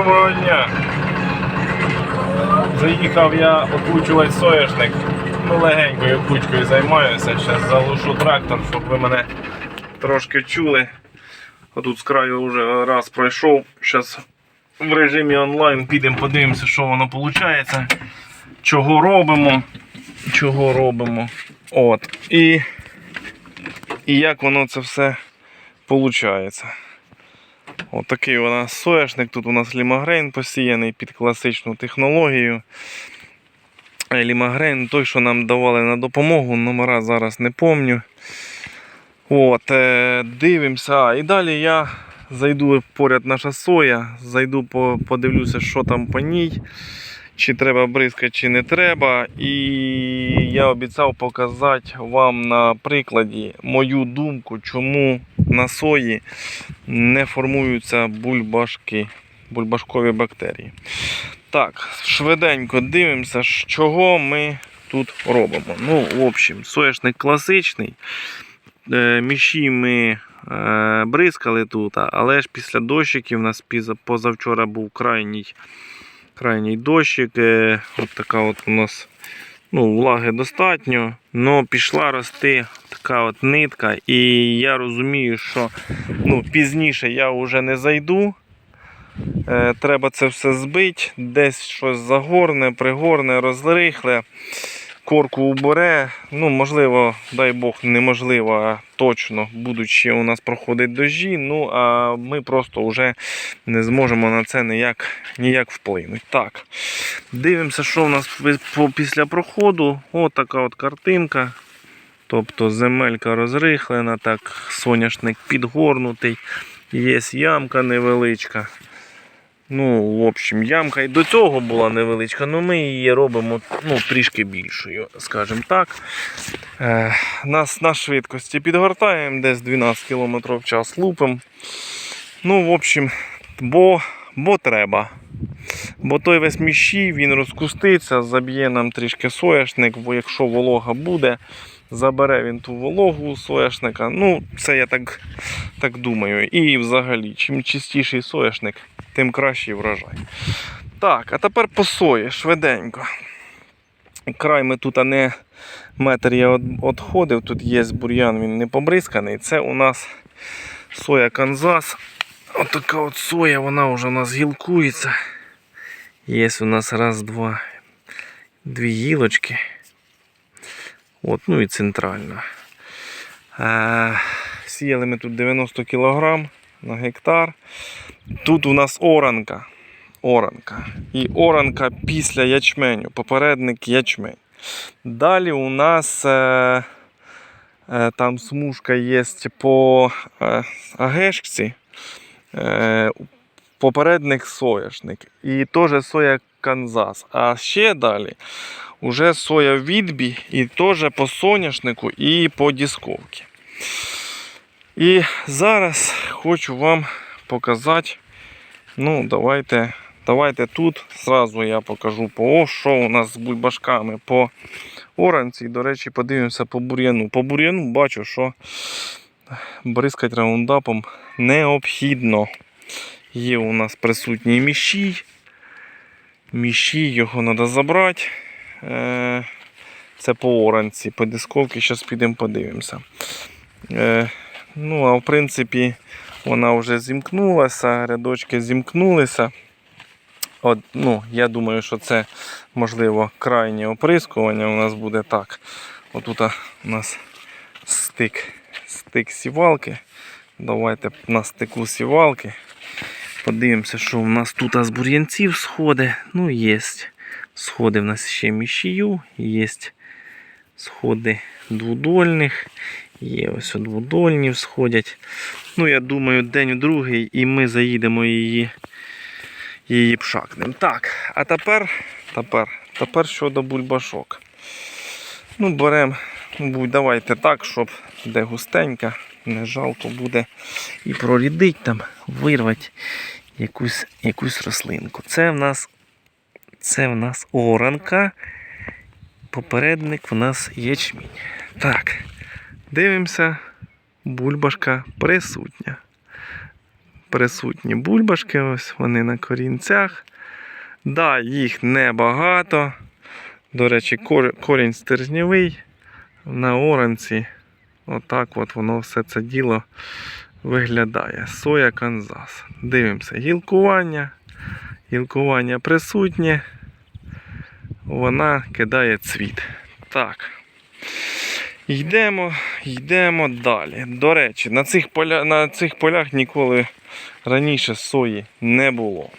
Доброго дня! Заїхав я окучувати соняшник. Ну, легенькою кучкою займаюся. Зараз залушу трактор, щоб ви мене трошки чули. Отут з краю вже раз пройшов. Зараз в режимі онлайн підемо подивимося, що воно виходить. Чого робимо. Чого робимо. От. І, і як воно це все виходить. Отакий у нас соняшник. Тут у нас лімагрейн посіяний під класичну технологію. Лімагрейн той, що нам давали на допомогу, номера зараз не помню. От, е, дивимося. І далі я зайду поряд наша соя, зайду по, подивлюся, що там по ній. Чи треба бризкати, чи не треба. І я обіцяв показати вам на прикладі мою думку, чому на сої не формуються бульбашки, бульбашкові бактерії. Так, швиденько дивимося, чого ми тут робимо. Ну, в общем, соняшник класичний. Е, Міші ми е, бризкали тут, але ж після дощиків у нас позавчора був крайній, крайній дощик. Е, От така от у нас ну, влаги достатньо, але пішла рости така от нитка. І я розумію, що ну, пізніше я вже не зайду. Е, треба це все збити, десь щось загорне, пригорне, розрихле, корку убере. Ну, можливо, дай Бог, неможливо, а точно, будучи у нас проходить дощі. Ну, а ми просто вже не зможемо на це ніяк, ніяк вплинути. Так, дивимося, що у нас після проходу. От от картинка. Тобто земелька розрихлена, так, соняшник підгорнутий, є ямка невеличка. Ну, в общем, ямка і до цього була невеличка, але ми її робимо ну, трішки більшою, скажімо так. Е, нас на швидкості підгортаємо, десь 12 км в час лупимо. Ну, в общем, бо, бо треба. Бо той весь міщій, він розкуститься, заб'є нам трішки соняшник, бо якщо волога буде, забере він ту вологу у соняшника. Ну, це я так, так думаю. І взагалі, чим чистіший соняшник, тим кращий врожай. Так, а тепер по сої, швиденько. Край ми тут а не метр я відходив, тут є бур'ян, він не побризканий. Це у нас соя Канзас. Отака от соя, вона вже у нас гілкується. Є у нас раз, два, дві гілочки. От, ну і центральна. Е, сіяли ми тут 90 кг на гектар. Тут у нас оранка. Оранка. І оранка після ячменю, попередник ячмень. Далі у нас е, е, там смужка є по е, агешці. Е, попередник сояшник. І теж соя Канзас. А ще далі уже соя відбі і теж по соняшнику і по дисковці. І зараз хочу вам показати. Ну, давайте, давайте тут зразу я покажу по О, що у нас з бульбашками по оранці. До речі, подивимося по бур'яну. По бур'яну бачу, що бризкати раундапом необхідно. Є у нас присутній міщій. Міщій його треба забрати. Е, Це по оранці, по дисковці, зараз підемо подивимося. Е, Ну, а в принципі, вона вже зімкнулася, рядочки зімкнулися. От, ну, Я думаю, що це можливо крайнє оприскування у нас буде так. Отут у нас стик, стик сівалки. Давайте на стику сівалки. Подивимося, що у нас тут з бур'янців сходи. Ну, є. Сходи в нас ще міщію, є сходи двудольних. Є ось двудольні сходять. Ну, я думаю, день другий і ми заїдемо її її пшакнем. Так, а тепер, тепер, тепер щодо бульбашок. Ну, беремо, давайте так, щоб де густенька, не жалко буде і прорідить там, вирвати якусь, якусь рослинку. Це в нас це в нас оранка. Попередник в нас ячмінь. Так, дивимося, бульбашка присутня. присутні бульбашки, ось вони на корінцях. Да, їх небагато. До речі, корінь стержневий на оранці. Отак от воно все це діло виглядає. Соя Канзас. Дивимося, гілкування. Гілкування присутнє. Вона кидає цвіт. Так. Йдемо, йдемо далі. До речі, на цих, поля, на цих полях ніколи раніше сої не було.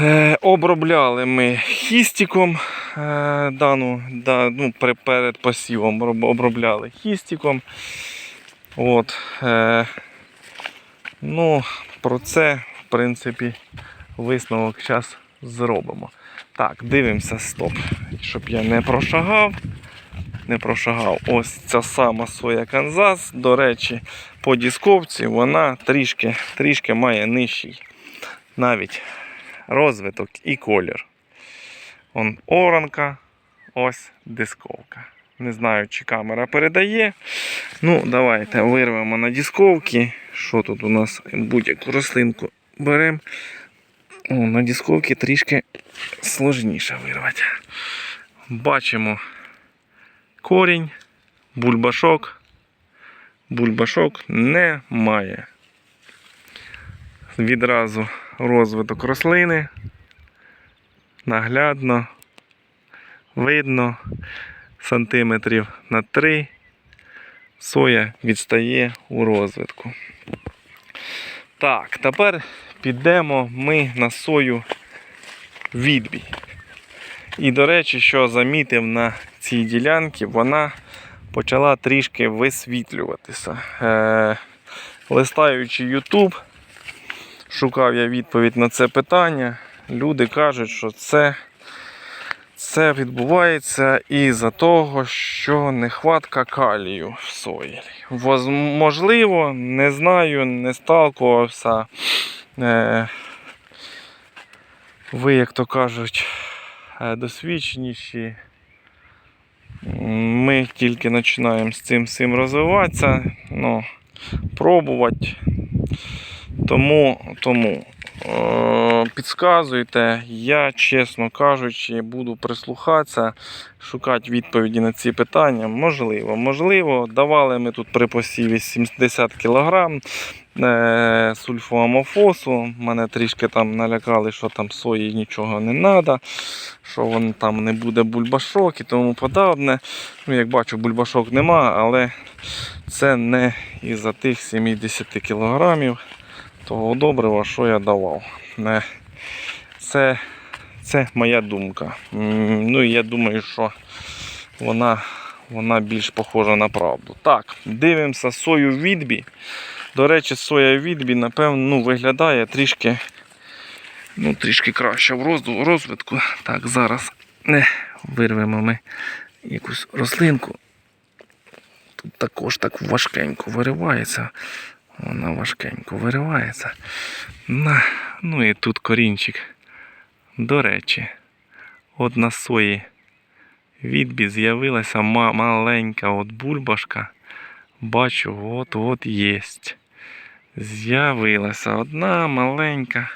Е, обробляли ми хістіком е, дану, да, ну, перед посівом обробляли хістіком. От, е, ну, про це, принципі, висновок зараз зробимо. Так, дивимося, стоп, щоб я не прошагав. Не прошагав. Ось ця сама соя Канзас. До речі, по дисковці вона трішки, трішки має нижчий навіть розвиток і колір. Он оранка, ось дисковка. Не знаю, чи камера передає. Ну, давайте вирвемо на дисковки. Що тут у нас будь-яку рослинку беремо. На дисковці трішки сложніше вирвати. Бачимо корінь, бульбашок. Бульбашок немає. Відразу розвиток рослини. Наглядно. Видно сантиметрів на 3. Соя відстає у розвитку. Так, тепер підемо ми на сою відбій. І, до речі, що замітив на цій ділянці, вона почала трішки висвітлюватися. Е, листаючи YouTube, шукав я відповідь на це питання. Люди кажуть, що це, це відбувається із-за того, що нехватка калію в сої. Можливо, не знаю, не сталкувався. Е, ви, як то кажуть, е, досвідченіші. Ми тільки починаємо з цим всім розвиватися, ну, пробувати. Тому, тому е, підказуйте, я, чесно кажучи, буду прислухатися, шукати відповіді на ці питання. Можливо, можливо, давали ми тут при посіві 70 кг е, сульфоамофосу. Мене трішки там налякали, що там сої нічого не треба, що вон там не буде бульбашок і тому подобне. Ну, як бачу, бульбашок нема, але це не із-за тих 70 кг того добрива, що я давав. Це, це моя думка. Ну і я думаю, що вона, вона більш похожа на правду. Так, дивимося сою відбі. До речі, соя відбі, напевно, ну, виглядає трішки, ну, трішки краще в розвитку. Так, зараз вирвемо ми якусь рослинку. Тут також так важкенько виривається. Вона важкенько виривається. На, ну і тут корінчик. До речі, от на сої відбі з'явилася маленька от бульбашка. Бачу, от от єсть. З'явилася одна маленька.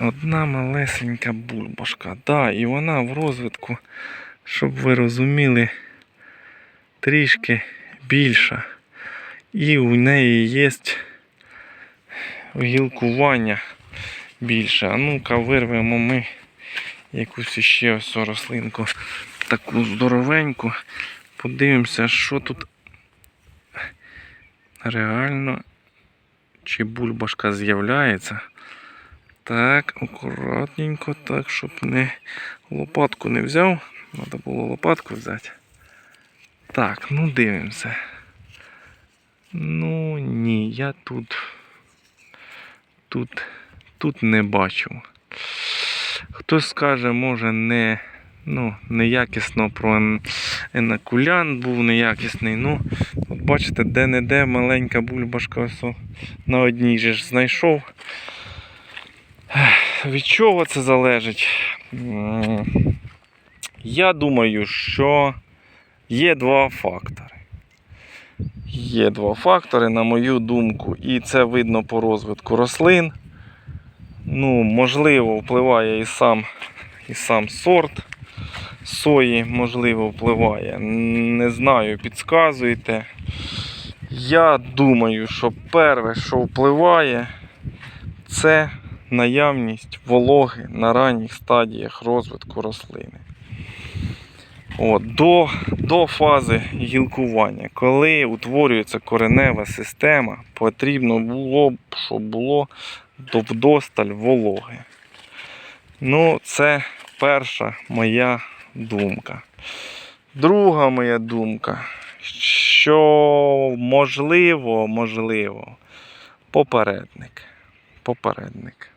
Одна малесенька бульбашка. Да, і вона в розвитку, щоб ви розуміли, трішки більша. І у неї є гілкування більше. А ну-ка вирвемо ми якусь іще ось рослинку, таку здоровеньку. Подивимося, що тут реально чи бульбашка з'являється. Так, акуратненько, так, щоб не лопатку не взяв. Треба було лопатку взяти. Так, ну дивимося. Ну ні, я тут. Тут, тут не бачу. Хтось скаже, може, не, ну, неякісно про енакулян був неякісний. Ну, от бачите, де-не-де маленька бульбашка ось на одній же ж знайшов. Від чого це залежить? Я думаю, що є два фактори. Є два фактори, на мою думку, і це видно по розвитку рослин. Ну, можливо, впливає і сам, і сам сорт сої, можливо, впливає. Не знаю, підказуйте. Я думаю, що перше, що впливає, це наявність вологи на ранніх стадіях розвитку рослини. От, до, до фази гілкування, коли утворюється коренева система, потрібно було б, щоб було до вдосталь вологи. Ну, це перша моя думка. Друга моя думка, що можливо, можливо, попередник. Попередник.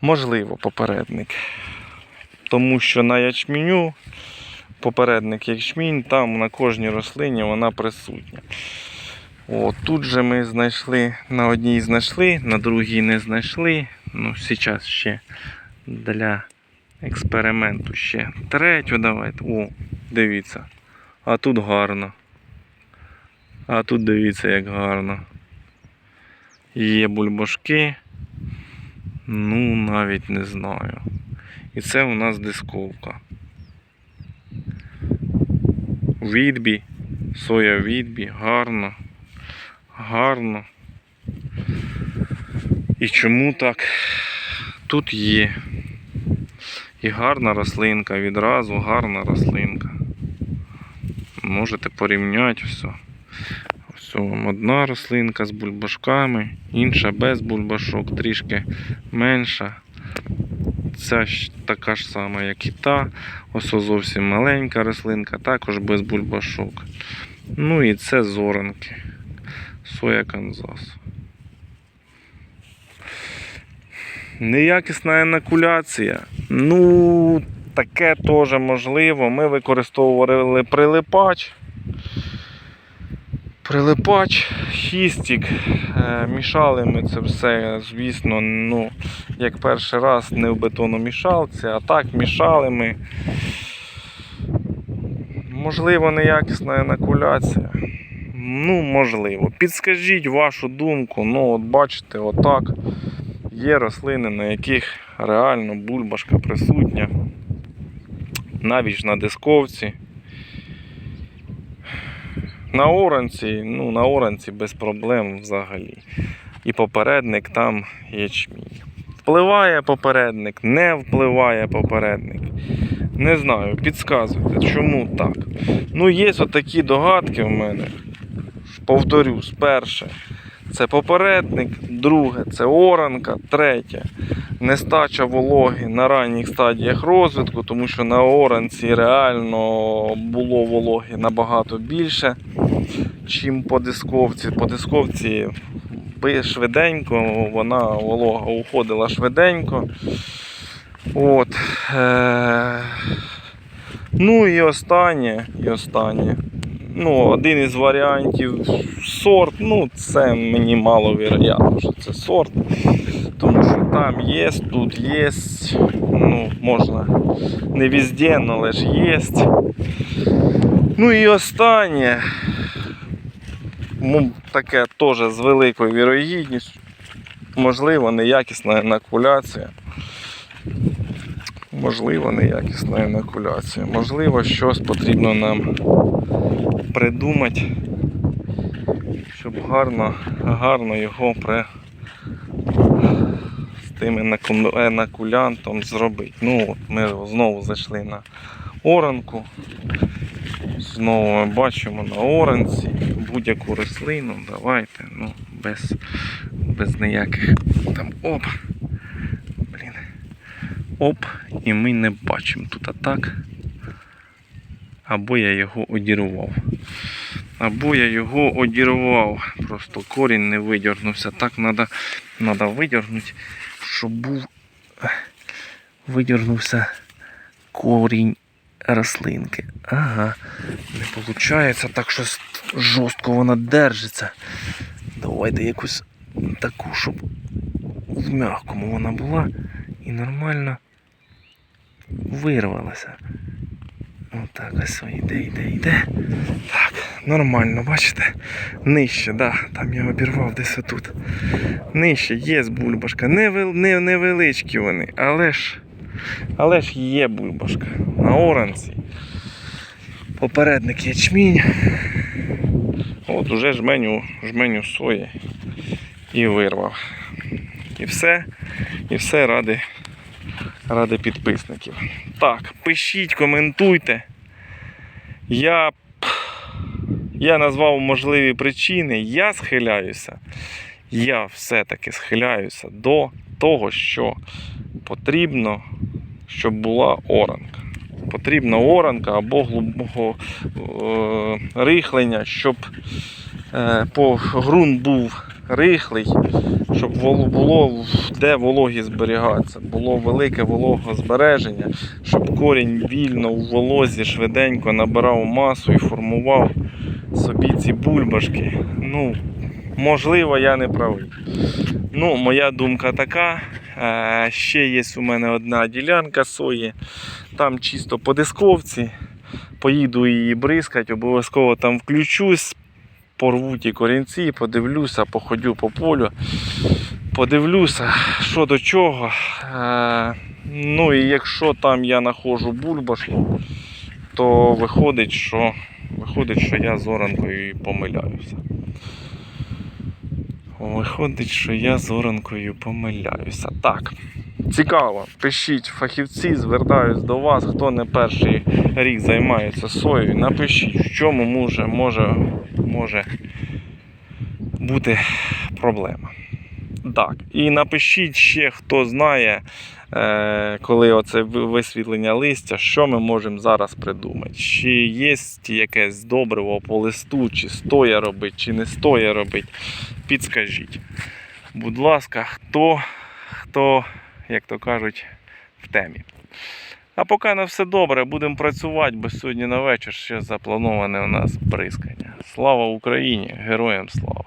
Можливо, попередник. Тому що на ячменю попередник ячмінь, там на кожній рослині вона присутня. О, тут же ми знайшли, на одній знайшли, на другій не знайшли. Ну, зараз ще для експерименту ще третю давайте. О, дивіться. А тут гарно. А тут дивіться, як гарно. Є бульбашки. Ну, навіть не знаю. І це у нас дисковка. Відбі, соя відбі, гарно, гарно. І чому так? Тут є. І гарна рослинка, відразу гарна рослинка. Можете порівняти все. Вам одна рослинка з бульбашками, інша без бульбашок, трішки менша. Ця така ж сама, як і та. Ось зовсім маленька рослинка, також без бульбашок. Ну і це зоранки. Соя Канзас. Неякісна інокуляція. Ну, таке теж можливо. Ми використовували прилипач. Прилипач, хістік. Е, Мішали ми це все, звісно, ну, як перший раз не в бетономішалці, а так мішали ми. Можливо, неякісна інокуляція. Ну, можливо. Підскажіть вашу думку. Ну, от бачите, отак. Є рослини, на яких реально бульбашка присутня. Навіть на дисковці. На оранці, ну на оранці без проблем взагалі. І попередник там ячмінь. Впливає попередник, не впливає попередник. Не знаю, підказуйте, чому так. Ну, є отакі догадки в мене. Повторюсь, перше. Це попередник, друге це оранка, третє нестача вологи на ранніх стадіях розвитку, тому що на оранці реально було вологи набагато більше, чим по дисковці. По дисковці швиденько, вона волога уходила швиденько. От. Е- Ну і останнє, і останнє. Ну, один із варіантів сорт, ну це мені мало маловероятно, що це сорт. Тому що там є, тут є, ну, можна не везде, але ж є. Ну і останнє, таке теж з великою вірогідністю, можливо, неякісна інокуляція. Можливо, неякісна інокуляція. Можливо, щось потрібно нам придумати, щоб гарно, гарно його при з тим енакулянтом зробити. Ну, от ми знову зайшли на оранку. Знову ми бачимо на оранці будь-яку рослину. Давайте, ну, без, без ніяких там оп. Блін. Оп, і ми не бачимо тут атак. Або я його одірвав. Або я його одірвав. Просто корінь не видірнувся. Так треба надо видірнути, щоб був видірнувся корінь рослинки. Ага, не виходить, так щось жорстко вона держиться. Давайте якусь таку, щоб в м'якому вона була і нормально вирвалася. Отак ось йде, йде, йде. Так, Нормально, бачите? Нижче, да, там я обірвав десь отут. Нижче є бульбашка. Невеличкі вони, але ж, але ж є бульбашка. На оранці. Попередник ячмінь. От уже жменю, жменю сої і вирвав. І все, і все ради, ради підписників. Так, пишіть, коментуйте. Я, я назвав можливі причини. Я схиляюся. Я все-таки схиляюся до того, що потрібно, щоб була оранка. Потрібна оранка або глибокого е, рихлення, щоб е, по ґрунт був рихлий, щоб було де вологі зберігатися, було велике вологозбереження, щоб корінь вільно у волозі швиденько набирав масу і формував собі ці бульбашки. Ну, можливо, я не правий. Ну, моя думка така. Е, Ще є у мене одна ділянка сої. Там чисто по дисковці. Поїду її бризкати, обов'язково там включусь, порву ті корінці, подивлюся, походю по полю, подивлюся, що до чого. Е, Ну і якщо там я знаходжу бульбашку, то виходить, що, виходить, що я з оранкою помиляюся. Виходить, що я з оранкою помиляюся. Так. Цікаво, пишіть фахівці, звертаюсь до вас, хто не перший рік займається соєю. Напишіть, в чому може, може, може бути проблема. Так, і напишіть ще, хто знає, е, коли оце висвітлення листя, що ми можемо зараз придумати. Чи є якесь добриво по листу, чи стоя робить, чи не стоя робить. Підскажіть. Будь ласка, хто, хто, як то кажуть, в темі. А поки на все добре, будемо працювати, бо сьогодні на вечір ще заплановане у нас бризкання. Слава Україні! Героям слава!